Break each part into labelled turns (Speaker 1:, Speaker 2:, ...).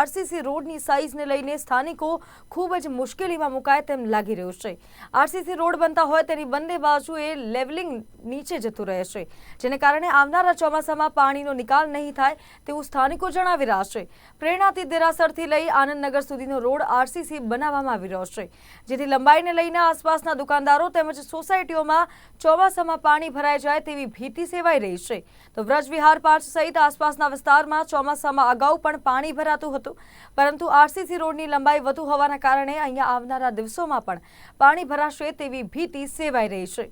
Speaker 1: RCC રોડની સાઇઝને લઈને સ્થાનિકો ખૂબ જ મુશ્કેલીમાં મુકાય તેમ લાગી રહ્યું છે. આરસીસી રોડ બનતા હોય તેની બંને બાજુએ લેવલિંગ નીચે જતું રહે છે, જેને કારણે આવનારા ચોમાસામાં પાણીનો નિકાલ નહીં થાય તેવું સ્થાનિકો જણાવી રહ્યા છે. પ્રેરણાથી દેરાસરથી લઈ આનંદનગર સુધીનો રોડ આરસીસી બનાવવામાં આવી રહ્યો છે, જેથી લંબાઈને લઈને આસપાસના દુકાનદારો તેમજ સોસાયટીઓમાં ચોમાસામાં પાણી ભરાઈ જાય તેવી ભીતિ સેવાઈ રહી છે. તો વ્રજવિહાર પાંચ સહિત આસપાસના વિસ્તારમાં ચોમાસામાં અગાઉ પણ પાણી ભરાતું હતું. પરંતુ આરસીસી રોડની લંબાઈ વધુ હોવાના કારણે અહીંયા આવનારા દિવસોમાં પણ પાણી ભરાશે તેવી ભીતિ સેવાઈ રહી છે.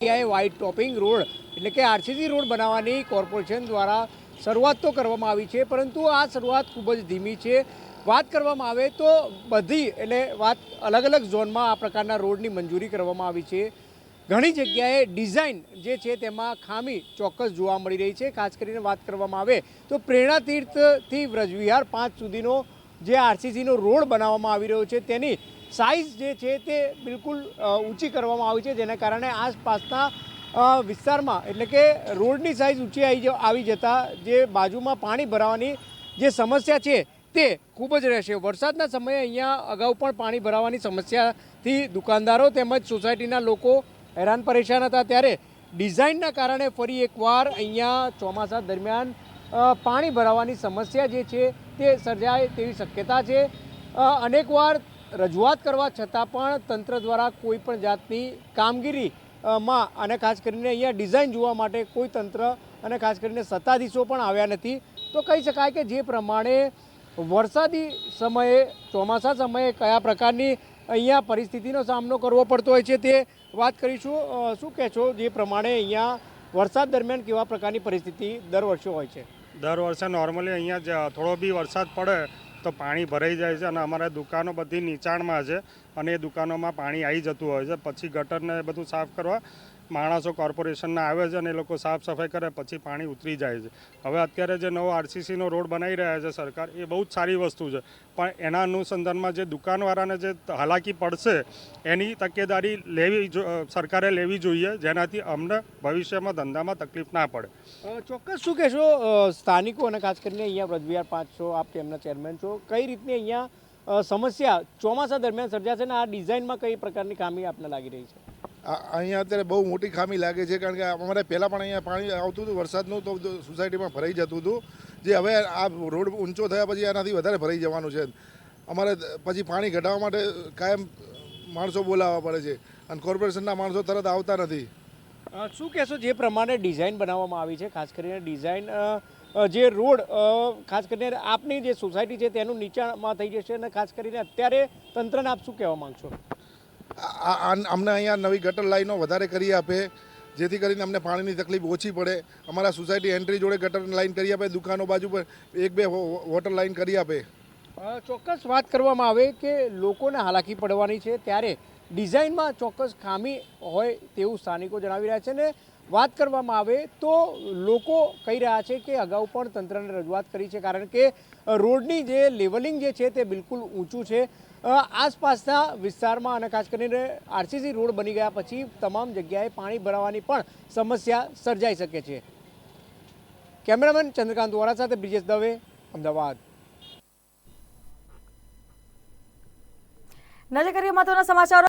Speaker 2: જગ્યાએ વ્હાઇટ ટોપિંગ રોડ, એટલે કે આરસીસી રોડ બનાવવાની કોર્પોરેશન દ્વારા શરૂઆત તો કરવામાં આવી છે, પરંતુ આ શરૂઆત ખૂબ જ ધીમી છે. વાત કરવામાં આવે તો બધી, એટલે વાત અલગ અલગ ઝોનમાં આ પ્રકારના રોડની મંજૂરી કરવામાં આવી છે. ઘણી જગ્યાએ ડિઝાઇન જે છે તેમાં ખામી ચોક્કસ જોવા મળી રહી છે. ખાસ કરીને વાત કરવામાં આવે તો પ્રેરણા તીર્થથી વ્રજવિહાર પાંચ સુધીનો જે આરસીસીનો રોડ બનાવવામાં આવી રહ્યો છે તેની સાઇઝ જે છે તે બિલકુલ ઊંચી કરવામાં આવી છે, જેના કારણે આસપાસના વિસ્તારમાં એટલે કે રોડની સાઇઝ ઊંચી આવી આવી જતાં જે બાજુમાં પાણી ભરાવાની જે સમસ્યા છે તે ખૂબ જ રહેશે. વરસાદના સમયે અહીંયા અગાઉ પણ પાણી ભરાવાની સમસ્યાથી દુકાનદારો તેમજ સોસાયટીના લોકો હેરાન પરેશાન હતા ત્યારે ડિઝાઇનના કારણે ફરી એકવાર અહીંયા ચોમાસા દરમિયાન પાણી ભરાવાની સમસ્યા જે છે તે સર્જાય તેવી શક્યતા છે. અનેકવાર રજૂઆત કરવા છતાં પણ તંત્ર દ્વારા કોઈ પણ જાતની કામગીરી માં અને ખાસ કરીને અહીંયા ડિઝાઇન જોવા માટે કોઈ તંત્ર અને ખાસ કરીને સત્તાધીશો પણ આવ્યા નથી. તો કહી શકાય કે જે પ્રમાણે વરસાદી સમયે, ચોમાસા સમયે કયા પ્રકારની અહીંયા પરિસ્થિતિનો સામનો કરવો પડતો હોય છે તે વાત કરીશું. શું કહેશો જે પ્રમાણે અહીંયા વરસાદ દરમિયાન કેવા પ્રકારની પરિસ્થિતિ દર વર્ષે હોય છે?
Speaker 3: દર વર્ષે નોર્મલી અહીંયા થોડો બી વરસાદ પડે તો પાણી ભરાઈ જાય છે અને અમારા દુકાનો બધી નીચાણમાં છે અને એ દુકાનોમાં પાણી આવી જતું હોય છે. પછી ગટરને બધું સાફ કરવા માણસો કોર્પોરેશનના આવે છે અને એ લોકો સાફ સફાઈ કરે, પછી પાણી ઉતરી જાય છે. હવે અત્યારે જે નવો આરસીસીનો રોડ બનાવી રહ્યા છે સરકાર, એ બહુ જ સારી વસ્તુ છે. પણ એના અનુસંધાનમાં જે દુકાનવાળાને જે હાલાકી પડશે, એની તકેદારી લેવી સરકારે લેવી જોઈએ, જેનાથી અમને ભવિષ્યમાં ધંધામાં તકલીફ ના પડે.
Speaker 2: ચોક્કસ શું કહેશો? સ્થાનિકો અને ખાસ કરીને અહીંયા વ્રજવિહાર પાંચ છો, આપ તેમના ચેરમેન છો, કઈ રીતની અહીંયા સમસ્યા ચોમાસા દરમિયાન સર્જાશે અને આ ડિઝાઇનમાં કઈ પ્રકારની ખામી આપને લાગી રહી છે?
Speaker 4: અહીંયા અત્યારે બહુ મોટી ખામી લાગે છે, કારણ કે અમારે પહેલાં પણ અહીંયા પાણી આવતું હતું વરસાદનું તો સોસાયટીમાં ભરાઈ જતું હતું. જે હવે આ રોડ ઊંચો થયા પછી આનાથી વધારે ભરાઈ જવાનું છે. અમારે પછી પાણી ઘટાડવા માટે કાયમ માણસો બોલાવવા પડે છે. અને કોર્પોરેશનના માણસો તરત આવતા નથી.
Speaker 2: શું કહેશો જે પ્રમાણે ડિઝાઇન બનાવવામાં આવી છે? ખાસ કરીને ડિઝાઇન જે રોડ ખાસ કરીને આપની જે સોસાયટી છે તેનું નીચાણમાં થઈ જશે અને ખાસ કરીને અત્યારે તંત્રને આપ શું કહેવા માંગશો?
Speaker 4: અમને અહીંયા નવી ગટર લાઈનો વધારે કરી આપે, જેથી કરીને અમને પાણીની તકલીફ ઓછી પડે. અમારા સોસાયટી એન્ટ્રી જોડે ગટર લાઈન કરી આપે, દુકાનો બાજુ પર એક બે વોટર લાઈન કરી આપે.
Speaker 2: ચોક્કસ વાત કરવામાં આવે કે લોકોને હાલાકી પડવાની છે, ત્યારે ડિઝાઇનમાં ચોક્કસ ખામી હોય તેવું સ્થાનિકો જણાવી રહ્યા છે ને વાત કરવામાં આવે તો લોકો કહી રહ્યા છે કે અગાઉ પણ તંત્રને રજૂઆત કરી છે, કારણ કે રોડની જે લેવલિંગ જે છે તે બિલકુલ ઊંચું છે. આસપાસના વિસ્તારમાં અને ખાસ કરીને આરસીસી રોડ બની ગયા પછી તમામ જગ્યાએ પાણી ભરાવાની પણ સમસ્યા સર્જાઈ શકે છે. કેમેરામેન ચંદ્રકાંત વોરા સાથે બ્રિજેશ દવે, અમદાવાદ.
Speaker 1: નજર કરીએ મહત્વના સમાચારો.